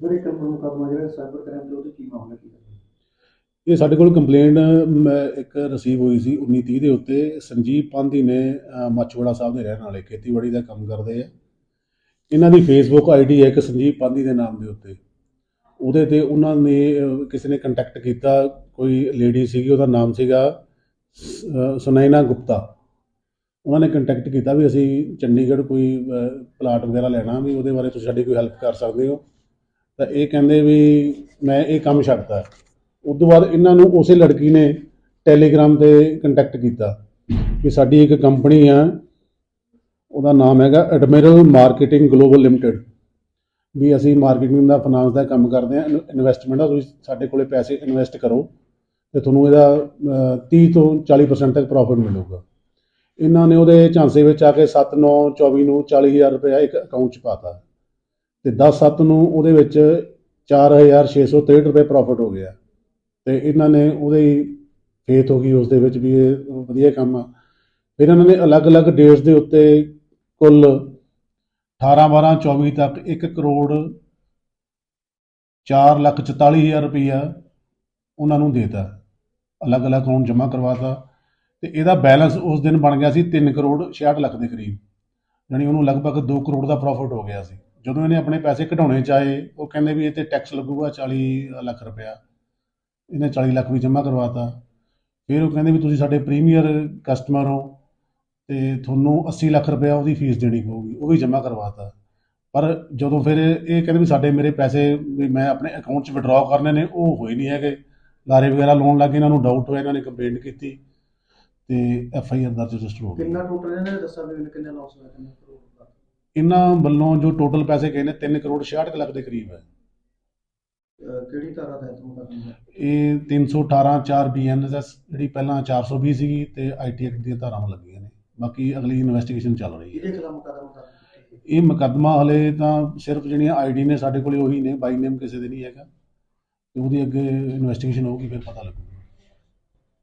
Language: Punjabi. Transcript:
ਸਰ ਇੱਕ ਨੰਬਰ ਜਿਹੜਾ ਸਾਈਬਰ ਕ੍ਰਾਈਮ ਤੇ ਉਹਦੇ ਕੀ ਮਾਮਲਾ ਕੀ ਹੈ ਇਹ ਸਾਡੇ ਕੋਲ ਕੰਪਲੇਂਟ ਇੱਕ ਰਿਸੀਵ ਹੋਈ ਸੀ 1930 ਦੇ ਉੱਤੇ। ਸੰਜੀਵ ਪਾਂਧੀ ਨੇ ਅ, ਸਾਹਿਬ ਦੇ ਰਹਿਣ ਵਾਲੇ ਖੇਤੀਬਾੜੀ ਦਾ ਕੰਮ ਕਰਦੇ ਆ। ਇਹਨਾਂ ਦੀ ਫੇਸਬੁੱਕ ਆਈਡੀ ਹੈ ਇੱਕ ਸੰਜੀਵ ਪਾਂਧੀ ਦੇ ਨਾਮ ਦੇ ਉੱਤੇ। ਉਹਦੇ ਤੇ ਉਹਨਾਂ ਨੇ ਕਿਸੇ ਨੇ ਕੰਟੈਕਟ ਕੀਤਾ ਕੋਈ ਲੇਡੀ ਸੀਗੀ ਉਹਦਾ ਨਾਮ ਸੀਗਾ ਸ- ਸੁਨੈਨਾ ਗੁਪਤਾ। ਉਹਨਾਂ ਨੇ ਕੰਟੈਕਟ ਕੀਤਾ ਵੀ ਅਸੀਂ ਚੰਡੀਗੜ੍ਹ ਕੋਈ ਪਲਾਟ ਵਗੈਰਾ ਲੈਣਾ ਵੀ ਉਹਦੇ ਬਾਰੇ ਤੁਸੀਂ ਸਾਡੀ ਕੋਈ ਹੈਲਪ ਕਰ ਸਕਦੇ ਹੋ। ਤਾਂ ਇਹ ਕਹਿੰਦੇ ਵੀ ਮੈਂ ਇਹ ਕੰਮ ਛੱਡਤਾ। ਉਸ ਤੋਂ ਬਾਅਦ ਇਹਨਾਂ ਨੂੰ ਉਸੇ ਲੜਕੀ ਨੇ ਟੈਲੀਗ੍ਰਾਮ ਤੇ ਕੰਟੈਕਟ ਕੀਤਾ ਕਿ ਸਾਡੀ ਇੱਕ ਕੰਪਨੀ ਆ ਉਹਦਾ ਨਾਮ ਹੈਗਾ ਐਡਮਿਰਲ ਮਾਰਕੀਟਿੰਗ ਗਲੋਬਲ ਲਿਮਟਿਡ ਵੀ ਅਸੀਂ ਮਾਰਕੀਟਿੰਗ ਦਾ ਫਾਈਨਾਂਸ ਦਾ ਕੰਮ ਕਰਦੇ ਆ ਇਨਵੈਸਟਮੈਂਟ ਦਾ ਤੁਸੀਂ ਸਾਡੇ ਕੋਲੇ ਪੈਸੇ ਇਨਵੈਸਟ ਕਰੋ ਤੇ ਤੁਹਾਨੂੰ ਇਹਦਾ ਅਹ, 30 ਤੋਂ 40% ਤੱਕ ਪ੍ਰੋਫਿਟ ਮਿਲੂਗਾ। ਇਹਨਾਂ ਨੇ ਉਹਦੇ ਝਾਂਸੇ ਵਿੱਚ ਆ ਕੇ 7 9 24 ਨੂੰ 40000 ਰੁਪਏ ਇੱਕ ਅਕਾਊਂਟ 'ਚ ਪਾਤਾ। ਤੇ 10 7 ਨੂੰ ਉਹਦੇ ਵਿੱਚ 4663 ਰੁਪਏ ਪ੍ਰੋਫਿਟ ਹੋ ਗਿਆ। ਤੇ ਇਹਨਾਂ ਨੇ ਉਹਦੇ ਫੇਥ ਹੋ ਗਈ ਉਸ ਦੇ ਵਿੱਚ ਵੀ ਇਹ ਵਧੀਆ ਕੰਮ ਆ। ਫਿਰ ਇਹਨਾਂ ਨੇ ਅਲੱਗ-ਅਲੱਗ ਡੇਟਸ ਦੇ ਉੱਤੇ ਕੁੱਲ 18 12 24 ਤੱਕ 1 ਕਰੋੜ 4 ਲੱਖ 44 ਹਜ਼ਾਰ ਰੁਪਈਆ ਉਹਨਾਂ ਨੂੰ ਦੇਤਾ। ਅਲੱਗ-ਅਲੱਗ ਅਕਾਊਂਟ ਜਮ੍ਹਾਂ ਕਰਵਾਤਾ ਤੇ ਇਹਦਾ ਬੈਲੈਂਸ ਉਸ ਦਿਨ ਬਣ ਗਿਆ ਸੀ 3 ਕਰੋੜ 66 ਲੱਖ ਦੇ ਕਰੀਬ। ਯਾਨੀ ਉਹਨੂੰ ਲਗਭਗ 2 ਕਰੋੜ ਦਾ ਪ੍ਰੋਫਿਟ ਹੋ ਗਿਆ ਸੀ। ਜਦੋਂ ਇਹਨੇ ਆਪਣੇ ਪੈਸੇ ਕਢਾਉਣੇ ਚਾਹੇ, ਉਹ ਕਹਿੰਦੇ ਵੀ ਇਹ ਤੇ ਟੈਕਸ ਲੱਗੂਗਾ 40 ਲੱਖ ਰੁਪਇਆ। ਇਹਨੇ 40 ਲੱਖ ਵੀ ਜਮ੍ਹਾਂ ਕਰਵਾਤਾ। ਫਿਰ ਉਹ ਕਹਿੰਦੇ ਵੀ ਤੁਸੀਂ ਸਾਡੇ ਪ੍ਰੀਮੀਅਰ ਕਸਟਮਰ ਹੋ ਤੇ ਤੁਹਾਨੂੰ 80 ਲੱਖ ਰੁਪਇਆ ਉਹਦੀ ਫੀਸ ਦੇਣੀ ਪਊਗੀ, ਉਹ ਵੀ ਜਮ੍ਹਾਂ ਕਰਵਾਤਾ। ਪਰ ਜਦੋਂ ਫਿਰ ਇਹ ਕਹਿੰਦੇ ਵੀ ਸਾਡੇ ਮੇਰੇ ਪੈਸੇ ਵੀ ਮੈਂ ਆਪਣੇ ਅਕਾਊਂਟ 'ਚ ਵਿਡਰਾਅ ਕਰਨੇ ਨੇ, ਉਹ ਹੋਏ ਨਹੀਂ ਹੈਗੇ। ਲਾਰੇ ਵਗੈਰਾ ਲਾਉਣ ਲੱਗੇ ਇਹਨਾਂ ਨੂੰ ਡਾਊਟ ਹੋਇਆ, ਇਹਨਾਂ ਨੇ ਕੰਪਲੇਂਟ ਕੀਤੀ ਤੇ ਐਫ ਆਈ ਆਰ ਦਰਜ ਰਜਿਸਟਰ ਹੋ ਗਈ। ਕਿੰਨਾ ਟੋਟਲ ਇਹਨਾਂ ਨੇ ਦੱਸਿਆ ਵੀ ਕਿੰਨਾ ਲਾਸ ਹੋਇਆ ਕਿੰਨਾ ਕਰੋੜ ਦਾ ਇਹਨਾਂ ਵੱਲੋਂ ਜੋ ਟੋਟਲ ਪੈਸੇ ਗਏ ਨੇ 3 ਕਰੋੜ 66 ਕੁ ਲੱਖ ਦੇ ਕਰੀਬ ਹੈ। ਕਿਹੜੀ ਧਾਰਾ ਤਹਿਤ ਮੁਕੱਦਮਾ ਇਹ 318 4 ਬੀਐਨਐਸ ਜਿਹੜੀ ਪਹਿਲਾਂ 420 ਸੀਗੀ ਤੇ ਆਈਟੀ ਐਕਟ ਦੀਆਂ ਧਾਰਾਵਾਂ ਲੱਗੀਆਂ ਨੇ। ਬਾਕੀ ਅਗਲੀ ਇਨਵੈਸਟੀਗੇਸ਼ਨ ਚੱਲ ਰਹੀ ਹੈ। ਇਹ ਮੁਕੱਦਮਾ ਹਲੇ ਤਾਂ ਸਿਰਫ ਜਿਹੜੀਆਂ ਆਈਡੀ ਨੇ ਸਾਡੇ ਕੋਲੇ ਉਹੀ ਨੇ ਬਾਈ ਨੇਮ ਕਿਸੇ ਦੇ ਨਹੀਂ ਹੈਗਾ। ਤੇ ਉਹਦੀ ਅੱਗੇ ਇਨਵੈਸਟੀਗੇਸ਼ਨ ਹੋਊਗੀ ਫਿਰ ਪਤਾ ਲੱਗੂ।